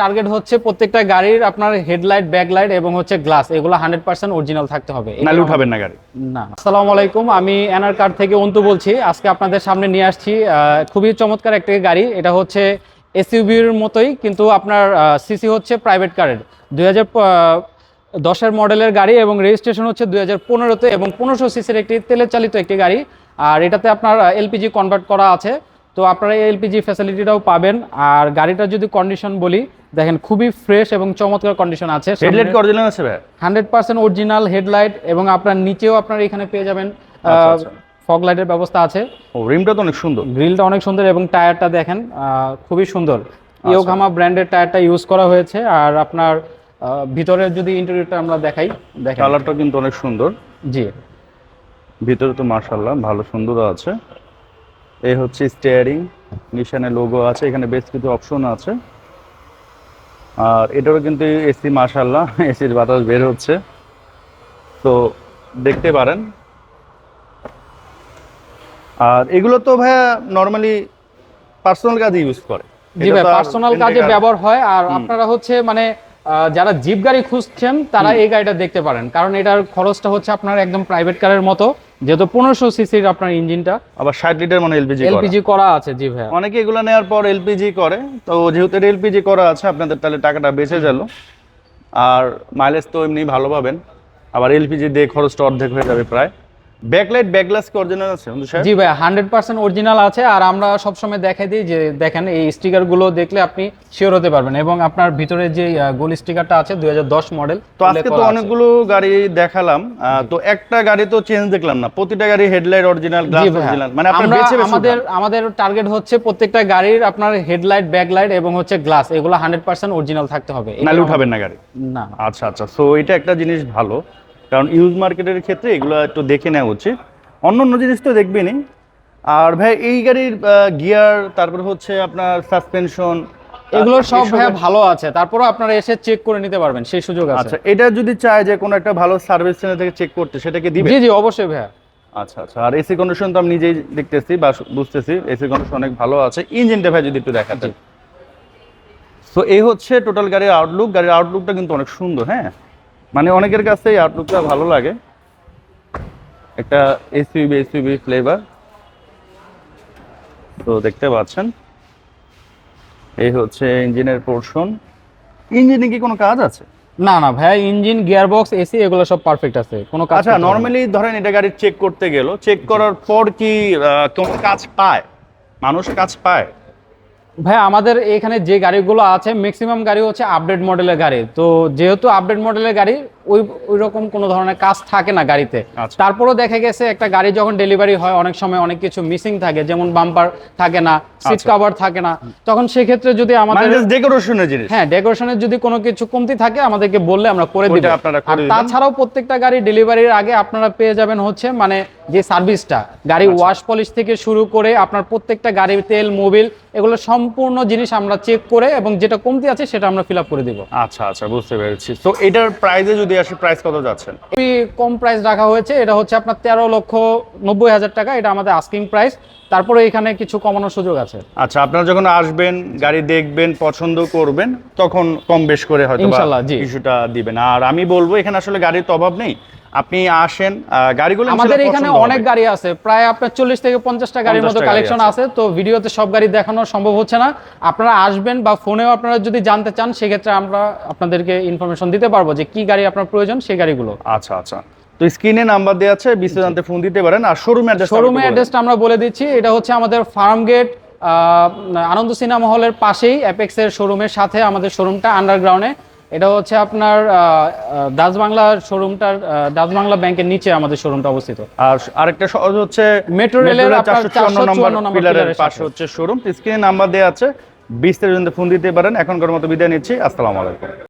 Target হচ্ছে প্রত্যেকটা গাড়ির আপনার হেডলাইট ব্যাকলাইট এবং হচ্ছে গ্লাস এগুলো হান্ড্রেড পার্সেন্ট অরিজিনাল থাকতে হবে। নাহলে উঠাবেন না গাড়ি। না। আসসালামু আলাইকুম আমি এনআর কার থেকে অন্তু বলছি। আজকে আপনাদের সামনে নিয়ে আসছি খুবই চমৎকার একটা গাড়ি। এটা হচ্ছে এসইউবির মতোই কিন্তু আপনার সিসি হচ্ছে প্রাইভেট কারের দুই হাজার দশের মডেলের গাড়ি এবং রেজিস্ট্রেশন হচ্ছে দুই হাজার পনেরোতে এবং পনেরোশো সিসির একটি তেলের চালিত একটি গাড়ি। আর এটাতে আপনার এলপিজি কনভার্ট করা আছে। তো আপনারা এই এলপিজি ফ্যাসিলিটিটাও পাবেন। আর গাড়িটার যদি কন্ডিশন বলি দেখেন খুবই ফ্রেশ এবং চমৎকার কন্ডিশন আছে। হেডলাইট কি অরিজিনাল আছে ভাই হান্ড্রেড পার্সেন্ট অরিজিনাল হেডলাইট এবং আপনার নিচেও আপনার এখানে পেয়ে যাবেন আচ্ছা, আচ্ছা। ফগ লাইটের ব্যবস্থা আছে। ও রিমটা তো অনেক সুন্দর। গ্রিলটা অনেক সুন্দর এবং টায়ারটা দেখেন খুবই সুন্দর। আচ্ছা। ইয়োগামা ব্র্যান্ডের টায়ারটা ইউজ করা হয়েছে। আর আপনার ভিতরের যদি ইন্টেরিয়রটা আমরা দেখাই দেখেন। কালারটা কিন্তু অনেক সুন্দর। জি। ভিতরে তো মার্শাল্লাহ ভালো সুন্দর আছে। এই হচ্ছে স্টিয়ারিং নিশানে লোগো আছে এখানে বেশ কিছু অপশন আছে। আর এটারও কিন্তু এসি মার্শাল্লাহ এসির বাতাস বের হচ্ছে। তো দেখতে পারেন। আর এগুলো তো ভাইয়া নর্মালি পার্সোনাল কাজে ইউজ করে। জি ভাই পার্সোনাল কাজে ব্যবহার হয় আর আপনারা হচ্ছে মানে যারা জিপ গাড়ি খুঁজছেন তারা এই গাড়িটা দেখতে পারেন। কারণ এটার খরচটা হচ্ছে আপনার একদম প্রাইভেট কারের মতো যেহেতু পনেরোশো সিসির আপনার ইঞ্জিনটা। আবার ষাট লিটার মানে এলপিজি এলপিজি করা। আছে জি ভাই অনেকে এগুলো নেওয়ার পর এলপিজি করে। তো যেহেতু এলপিজি করা আছে আপনাদের তাহলে টাকাটা বেঁচে গেল। আর মাইলেজ তো এমনি ভালো পাবেন। আবার এলপিজি দিয়ে খরচটা অর্ধেক হয়ে যাবে প্রায়। ব্যাকলাইট ব্যাকগ্লাস কি অরিজিনাল আছে বন্ধু সাহেব? জি ভাই হান্ড্রেড পার্সেন্ট অরিজিনাল আছে। আর আমরা সবসময় দেখাই দিই যে দেখেন এই স্টিকারগুলো দেখলে আপনি শিওর হতে পারবেন। এবং আপনার ভিতরে যে গোল স্টিকারটা আছে দুই হাজার দশ মডেল তো আজকে তো অনেকগুলো গাড়ি দেখালাম তো একটা গাড়ি তো চেঞ্জ দেখলাম না। প্রতিটা গাড়ি হেডলাইট অরিজিনাল গ্লাস অরিজিনাল মানে আমরা আমাদের আমাদের টার্গেট হচ্ছে প্রত্যেকটা গাড়ির আপনার হেডলাইট ব্যাকলাইট এবং হচ্ছে গ্লাস এগুলো হান্ড্রেড পার্সেন্ট অরিজিনাল থাকতে হবে। নাহলে উঠাবেন না গাড়ি? না। আচ্ছা আচ্ছা। সো এটা একটা জিনিস ভালো। কারণ ইউজ মার্কেটের ক্ষেত্রে এগুলো একটু দেখে নেওয়া উচিত। অন্য অন্য জিনিস তো দেখবেনই। আর ভাই এই গাড়ির গিয়ার তারপর হচ্ছে আপনার সাসপেনশন এগুলো সব ভাই ভালো আছে। তারপরও আপনারা এসে চেক করে নিতে পারবেন সেই সুযোগ আছে। আচ্ছা এটা যদি চায় যে কোনো একটা ভালো সার্ভিস সেন্টার থেকে চেক করতে সেটাকে দিবে? জি জি অবশ্যই ভাইয়া। আচ্ছা আচ্ছা আর এসি কন্ডিশন তো আমি নিজেই দেখতেছি বা বুঝতেছি এসি কন্ডিশন অনেক ভালো আছে। ইঞ্জিনটা ভাই যদি একটু দেখাতেন। সো এই হচ্ছে টোটাল গাড়ির আউটলুক গাড়ির আউটলুকটা কিন্তু অনেক সুন্দর হ্যাঁ? মানে অনেকের কাছে এই আউটলুকটা ভালো লাগে। একটা এসইউবি এসইউবি ফ্লেভার তো দেখতে পাচ্ছেন। এই হচ্ছে ইঞ্জিনের পোর্শন ইঞ্জিনে কি কোনো কাজ আছে? না না ভাইয়া ইঞ্জিন গিয়ার বক্স এসি এগুলো সব পারফেক্ট আছে। কোনো কাজ আচ্ছা। নর্মালি ধরেন এটা গাড়ি চেক করতে গেল। চেক করার পর কি কোনো কাজ পায়? মানুষ কাজ পায়? ভাই, আমাদের এখানে যে গাড়িগুলো আছে ম্যাক্সিমাম গাড়ি হচ্ছে আপডেট মডেলের গাড়ি। তো যেহেতু আপডেট মডেলের গাড়ি ওই ওই রকম কোনো ধরনের কাজ থাকে না গাড়িতে। আচ্ছা। তারপরও দেখা গেছে একটা গাড়ি যখন ডেলিভারি হয় অনেক সময় অনেক কিছু মিসিং থাকে যেমন বাম্পার থাকে না সিট আচ্ছা। কভার থাকে না। তখন সেক্ষেত্রে যদি মানে আমাদের ডেকোরেশনের জিনিস। হ্যাঁ ডেকোরেশনের যদি কোনো কিছু কমতি থাকে আমাদেরকে বললে আমরা করে দিব। আর তাছাড়াও প্রত্যেকটা গাড়ি ডেলিভারির আগে আপনারা পেয়ে যাবেন হচ্ছে মানে যে সার্ভিসটা গাড়ি আচ্ছা। ওয়াশ পলিশ থেকে শুরু করে আপনার প্রত্যেকটা গাড়ির তেল মোবিল এগুলো সম্পূর্ণ জিনিস আমরা চেক করে এবং যেটা কমতি আছে সেটা আমরা ফিল আপ করে দিব। আচ্ছা আচ্ছা বুঝতে পেরেছি। তো এটার প্রাইসে যদি আসি প্রাইস কত যাচ্ছেন? খুবই কম প্রাইস রাখা হয়েছে। এটা হচ্ছে আপনার তেরো লক্ষ নব্বই হাজার টাকা। এটা আমাদের আস্কিং প্রাইস তারপরে এখানে কিছু কমানোর সুযোগ আছে। আচ্ছা আপনারা যখন আসবেন গাড়ি দেখবেন পছন্দ করবেন তখন কম বেশ করে হয়তো ইনশাল্লাহ, জি। কিছুটা দিবেন। আর আমি বলব এখানে আসলে গাড়ির তো অভাব নেই। আপনি আসেন গাড়িগুলো আমাদের এখানে অনেক গাড়ি আছে প্রায় আপনার চল্লিশ থেকে পঞ্চাশটা গাড়ির মতো কালেকশন আছে। তো ভিডিওতে সব গাড়ি দেখানো সম্ভব হচ্ছে না। আপনারা আসবেন বা ফোনেও আপনারা যদি জানতে চান সেক্ষেত্রে আমরা আপনাদেরকে ইনফরমেশন দিতে পারব যে কি গাড়ি আপনার প্রয়োজন সেই গাড়িগুলো। আচ্ছা আচ্ছা। তো স্ক্রিনে নাম্বার দেওয়া আছে বিস্তারিত জানতে ফোন দিতে পারেন আর শোরুম অ্যাড্রেস শোরুমের অ্যাড্রেসটা আমরা বলে দিচ্ছি এটা হচ্ছে আমাদের ফার্ম গেট আনন্দ সিনেমা হলের পাশেই অ্যাপেক্সের শোরুমের সাথে আমাদের শোরুমটা আন্ডারগ্রাউন্ডে এটা হচ্ছে আপনার দাস বাংলা শোরুমটার দাস বাংলা ব্যাংকের নিচে আমাদের শোরুমটা অবস্থিত। আর আরেকটা সহজ হচ্ছে মেট্রো রেলের আপনার 454 নম্বর নম্বর পিলারের পিলারের পাশে হচ্ছে শোরুম। স্ক্রিনে নাম্বার দেওয়া আছে বিস্তারিত ফোন দিতে পারেন। এখনকার মতো বিদায় নিচ্ছি। আসসালামু আলাইকুম।